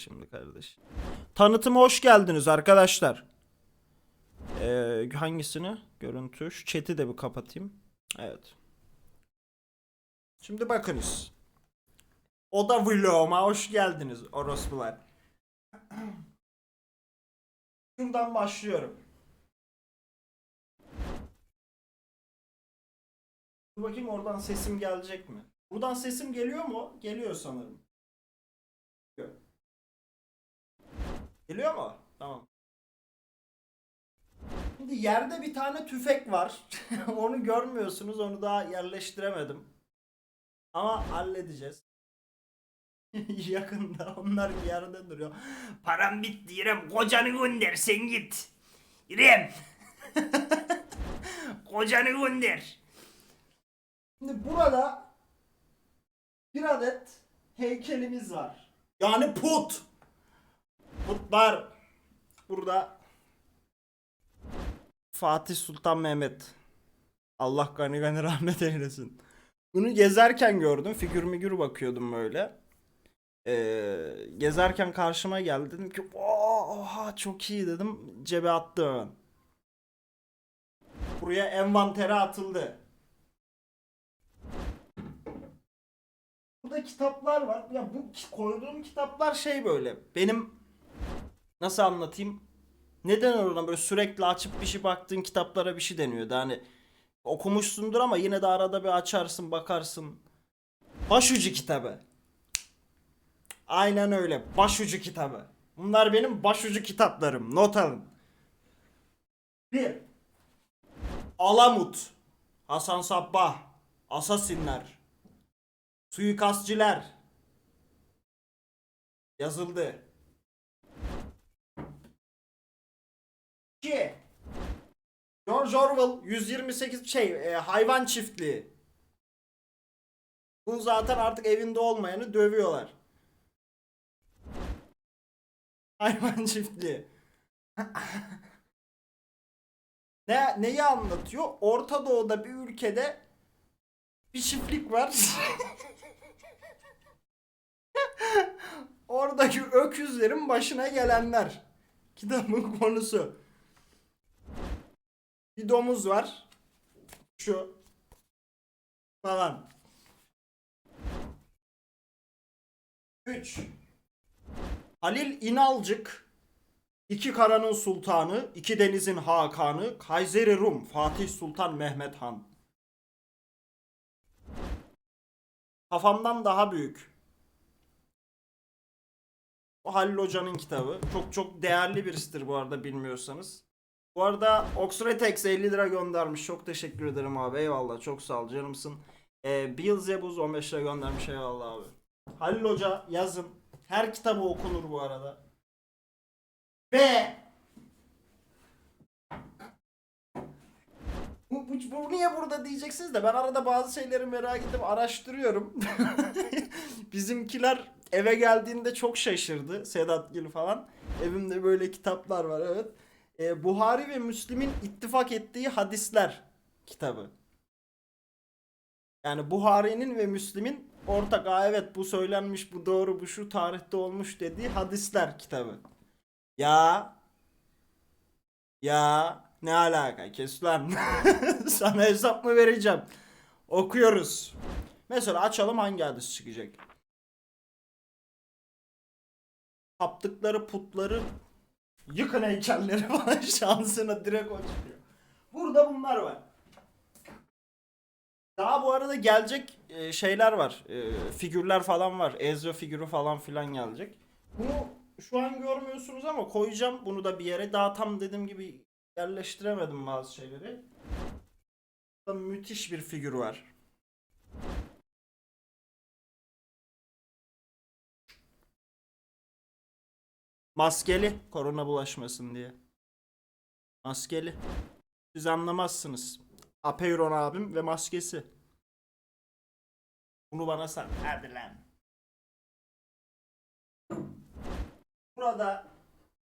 şimdi kardeş. Tanıtıma hoş geldiniz arkadaşlar. Ee, hangisini? Görüntü. Şu chat'i de bir kapatayım. Evet. Şimdi bakınız. Oda vloguma hoş geldiniz orospular. Şundan başlıyorum. Dur bakayım oradan sesim gelecek mi? Buradan sesim geliyor mu? Geliyor sanırım. Geliyor mu? Tamam. Şimdi yerde bir tane tüfek var. onu görmüyorsunuz. Onu daha yerleştiremedim. Ama halledeceğiz. Yakında onlar yerde duruyor. Param bitti İrem. Kocanı gönder sen git. İrem. Kocanı gönder. Şimdi burada bir adet heykelimiz var. Yani put. Putlar. Burada Fatih Sultan Mehmet. Allah gani gani rahmet eylesin. Bunu gezerken gördüm. Figür migür bakıyordum böyle. Ee, gezerken karşıma geldi. Dedim ki oha çok iyi dedim. Cebe attım hemen. Buraya envantere atıldı. Burada kitaplar var. Ya bu koyduğum kitaplar şey böyle. Benim nasıl anlatayım? Neden oradan böyle sürekli açıp bir şey baktığın kitaplara bir şey deniyordu. Hani okumuşsundur ama yine de arada bir açarsın bakarsın. Başucu kitabı. Aynen öyle. Başucu kitabı. Bunlar benim başucu kitaplarım. Not alın. 1. Alamut. Hasan Sabbah. Asasinler. Suikastçiler. Yazıldı. George Orwell 128 şey e, hayvan çiftliği. Bu zaten artık evinde olmayanı dövüyorlar. Hayvan çiftliği. ne neyi anlatıyor? Orta Doğu'da bir ülkede bir çiftlik var. Oradaki öküzlerin başına gelenler. Kitabın konusu. Bir domuz var. Şu. Falan. 3. Halil İnalcık İki karanın sultanı, iki denizin hakanı, Kayseri Rum, Fatih Sultan Mehmet Han. Kafamdan daha büyük. O Halil Hoca'nın kitabı. Çok çok değerli birisidir bu arada bilmiyorsanız. Bu arada Oxretex 50 lira göndermiş. Çok teşekkür ederim abi. Eyvallah. Çok sağ ol canımsın. Ee, Bill Zebuz 15 lira göndermiş. Eyvallah abi. Halil Hoca yazın. Her kitabı okunur bu arada. Ve bu, bu, bu niye burada diyeceksiniz de ben arada bazı şeyleri merak edip araştırıyorum. Bizimkiler eve geldiğinde çok şaşırdı. Sedat Gül falan. Evimde böyle kitaplar var evet. Ee, Buhari ve Müslim'in ittifak ettiği hadisler kitabı. Yani Buhari'nin ve Müslim'in ortak Aa, evet bu söylenmiş bu doğru bu şu tarihte olmuş dediği hadisler kitabı. Ya. Ya. Ne alaka? Kes lan. Sana hesap mı vereceğim? Okuyoruz. Mesela açalım hangi hadis çıkacak? Taptıkları putları yıkın heykelleri falan şansına direkt o çıkıyor. Burada bunlar var. Daha bu arada gelecek e, şeyler var. E, figürler falan var. Ezra figürü falan filan gelecek. Bunu şu an görmüyorsunuz ama koyacağım bunu da bir yere. Daha tam dediğim gibi yerleştiremedim bazı şeyleri. Burada müthiş bir figür var. Maskeli korona bulaşmasın diye. Maskeli. Siz anlamazsınız. Apeiron abim ve maskesi. Bunu bana sen. Hadi lan. Burada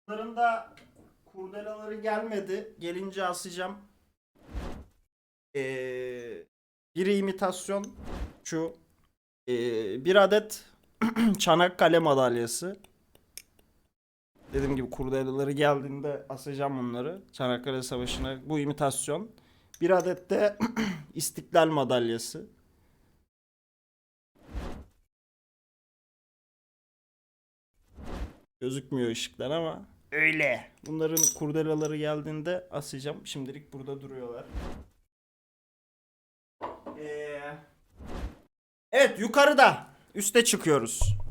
Bunların kurdelaları gelmedi. Gelince asacağım. Ee, biri imitasyon şu. Ee, bir adet Çanakkale madalyası. Dediğim gibi kurdeleleri geldiğinde asacağım onları. Çanakkale Savaşı'na. Bu imitasyon. Bir adet de İstiklal madalyası. Gözükmüyor ışıklar ama öyle. Bunların kurdelaları geldiğinde asacağım. Şimdilik burada duruyorlar. Ee, evet yukarıda. Üste çıkıyoruz.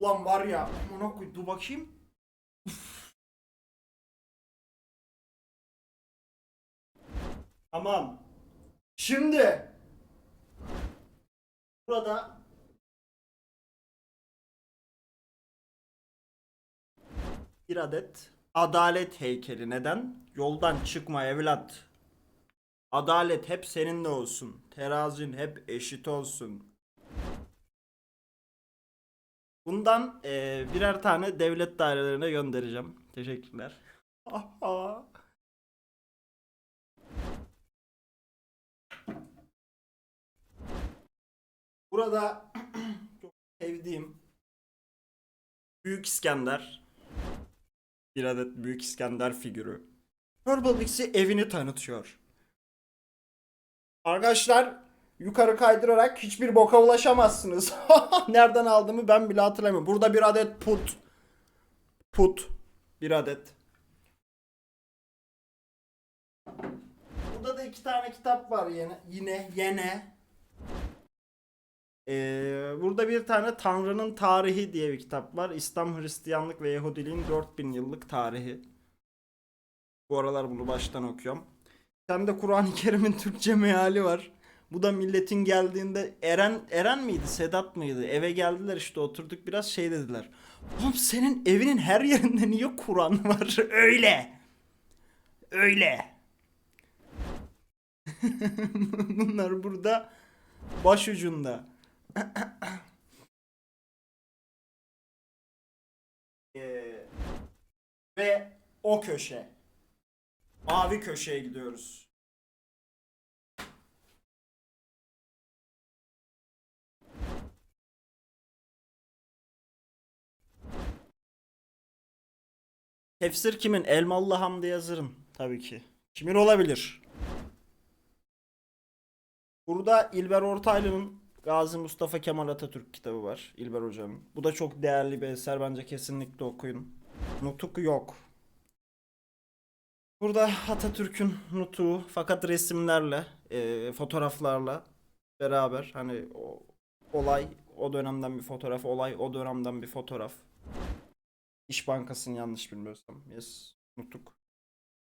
Ulan var ya amına koy dur bakayım. tamam. Şimdi burada bir adet adalet heykeli. Neden? Yoldan çıkma evlat. Adalet hep seninle olsun. Terazin hep eşit olsun. Bundan eee, birer tane devlet dairelerine göndereceğim. Teşekkürler. Burada çok sevdiğim Büyük İskender bir adet Büyük İskender figürü. Purple Pixie evini tanıtıyor. Arkadaşlar yukarı kaydırarak hiçbir boka ulaşamazsınız. Nereden aldığımı ben bile hatırlamıyorum. Burada bir adet put. Put. Bir adet. Burada da iki tane kitap var yine. Yine. Yine. Ee, burada bir tane Tanrı'nın Tarihi diye bir kitap var. İslam, Hristiyanlık ve Yahudiliğin 4000 yıllık tarihi. Bu aralar bunu baştan okuyorum. Hem de Kur'an-ı Kerim'in Türkçe meali var. Bu da milletin geldiğinde Eren Eren miydi Sedat mıydı? Eve geldiler işte oturduk biraz şey dediler. Oğlum senin evinin her yerinde niye Kur'an var? Öyle. Öyle. Bunlar burada başucunda. Ee, ve o köşe. Mavi köşeye gidiyoruz. Tefsir kimin? Elmalı Hamdi Yazır'ın tabii ki. Kimin olabilir? Burada İlber Ortaylı'nın Gazi Mustafa Kemal Atatürk kitabı var. İlber Hoca'nın. Bu da çok değerli bir eser. Bence kesinlikle okuyun. Nutuk yok. Burada Atatürk'ün nutuğu fakat resimlerle, e, fotoğraflarla beraber hani o, olay o dönemden bir fotoğraf, olay o dönemden bir fotoğraf. İş Bankası'nın yanlış bilmiyorsam. Yes, nutuk.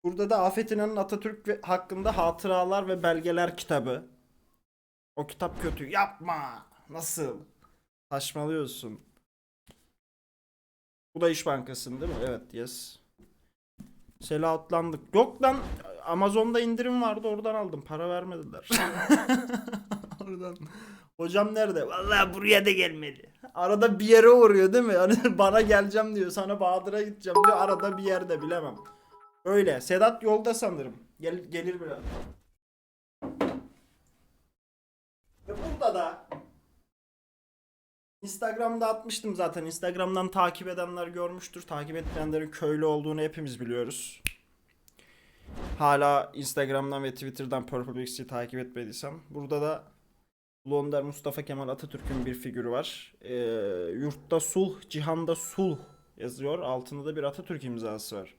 Burada da Afet İnan'ın Atatürk hakkında hatıralar ve belgeler kitabı. O kitap kötü. Yapma. Nasıl? Saçmalıyorsun. Bu da İş Bankası'nın değil mi? Evet, yes. Sela atlandık. Yok lan Amazon'da indirim vardı oradan aldım. Para vermediler. oradan. Hocam nerede? Vallahi buraya da gelmedi. Arada bir yere uğruyor değil mi? Hani bana geleceğim diyor. Sana Bahadır'a gideceğim diyor. Arada bir yerde bilemem. Öyle. Sedat yolda sanırım. Gel, gelir biraz. Ve burada da Instagram'da atmıştım zaten. Instagram'dan takip edenler görmüştür. Takip etmeyenlerin köylü olduğunu hepimiz biliyoruz. Hala Instagram'dan ve Twitter'dan Purple Pixie'yi takip etmediysem. Burada da Önder Mustafa Kemal Atatürk'ün bir figürü var. Ee, yurtta sulh, cihanda sulh yazıyor. Altında da bir Atatürk imzası var.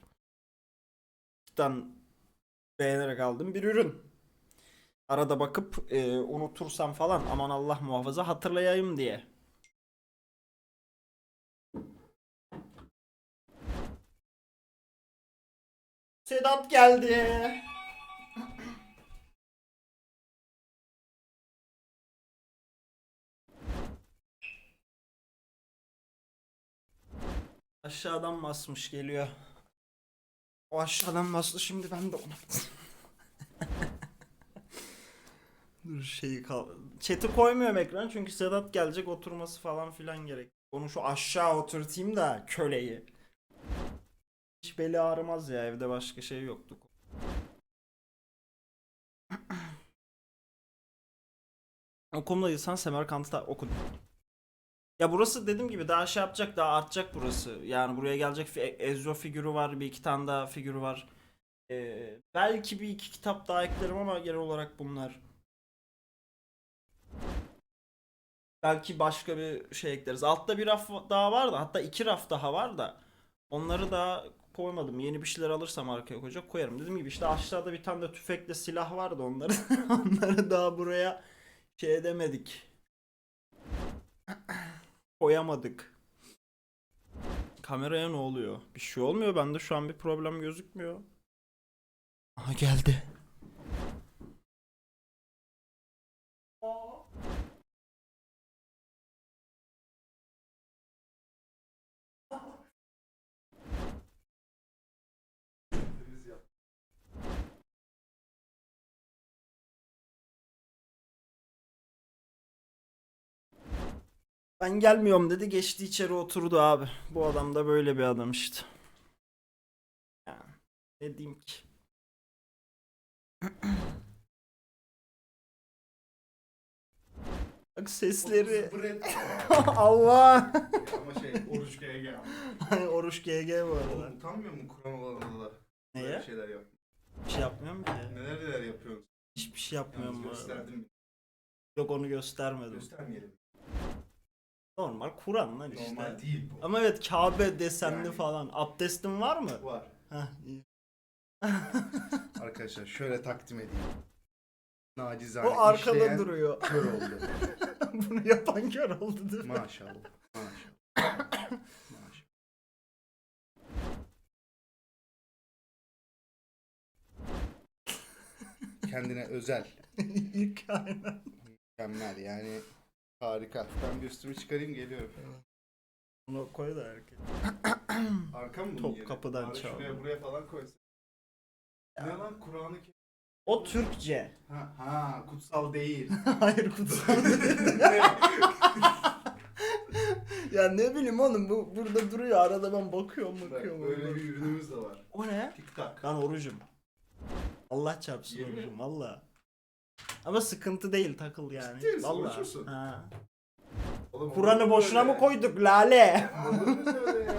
Cidden beğenerek aldığım bir ürün. Arada bakıp e, unutursam falan aman Allah muhafaza hatırlayayım diye. Sedat geldi. Aşağıdan basmış geliyor. O aşağıdan bastı şimdi ben de ona. Dur şeyi kal. Chat'i koymuyorum ekran çünkü Sedat gelecek oturması falan filan gerek. Onu şu aşağı oturtayım da köleyi. Hiç beli ağrımaz ya evde başka şey yoktu. Okumdaysan Semerkant'ı da okudum. Ya burası dediğim gibi daha şey yapacak daha artacak burası. Yani buraya gelecek Ezio figürü var bir iki tane daha figürü var. Ee, belki bir iki kitap daha eklerim ama genel olarak bunlar. Belki başka bir şey ekleriz. Altta bir raf daha var da hatta iki raf daha var da onları da koymadım. Yeni bir şeyler alırsam arkaya koyacak koyarım. Dediğim gibi işte aşağıda bir tane de tüfekle silah vardı onları. onları daha buraya şey edemedik. Koyamadık. Kameraya ne oluyor? Bir şey olmuyor bende şu an bir problem gözükmüyor. Aha geldi. Ben gelmiyorum dedi geçti içeri oturdu abi. Bu adam da böyle bir adam işte. Yani ne diyeyim ki. Bak sesleri. Allah. Ama şey oruç GG. Ay, Oruç GG bu arada. Oğlum utanmıyor mu Kur'an olanında da? Neye? Böyle şeyler yap. Bir şey yapmıyorum ki. Neler neler yapıyorsun? Hiçbir şey yapmıyorum Yalnız bu arada. gösterdim? Yok onu göstermedim. Göstermeyelim. Normal Kur'an lan işte. Normal değil bu. Ama evet Kabe desenli Yani. falan. Abdestin var mı? Var. Heh, iyi. Arkadaşlar şöyle takdim edeyim. Nacizane o arkada işleyen duruyor. kör oldu. Bunu yapan kör oldu değil mi? Maşallah. Maşallah. Maşallah. Kendine özel. İlk aynen. Mükemmel yani. Harika. Ben bir üstümü çıkarayım geliyorum. Bunu koy da herkes. Arka mı bunun Top yeri? kapıdan Bari çaldı. Şuraya buraya falan koysun. Ne lan Kur'an'ı kim? O Türkçe. Ha, ha kutsal değil. Hayır kutsal değil. ya ne bileyim oğlum bu burada duruyor arada ben bakıyorum Bak, bakıyorum. böyle bir ürünümüz de var. O ne? Tik tak. Ben orucum. Allah çarpsın Yemin orucum valla. Ama sıkıntı değil takıl yani. Ciddi misin? Ha. Oğlum, Kur'an'ı boşuna mı koyduk lale? Olur mu öyle ya?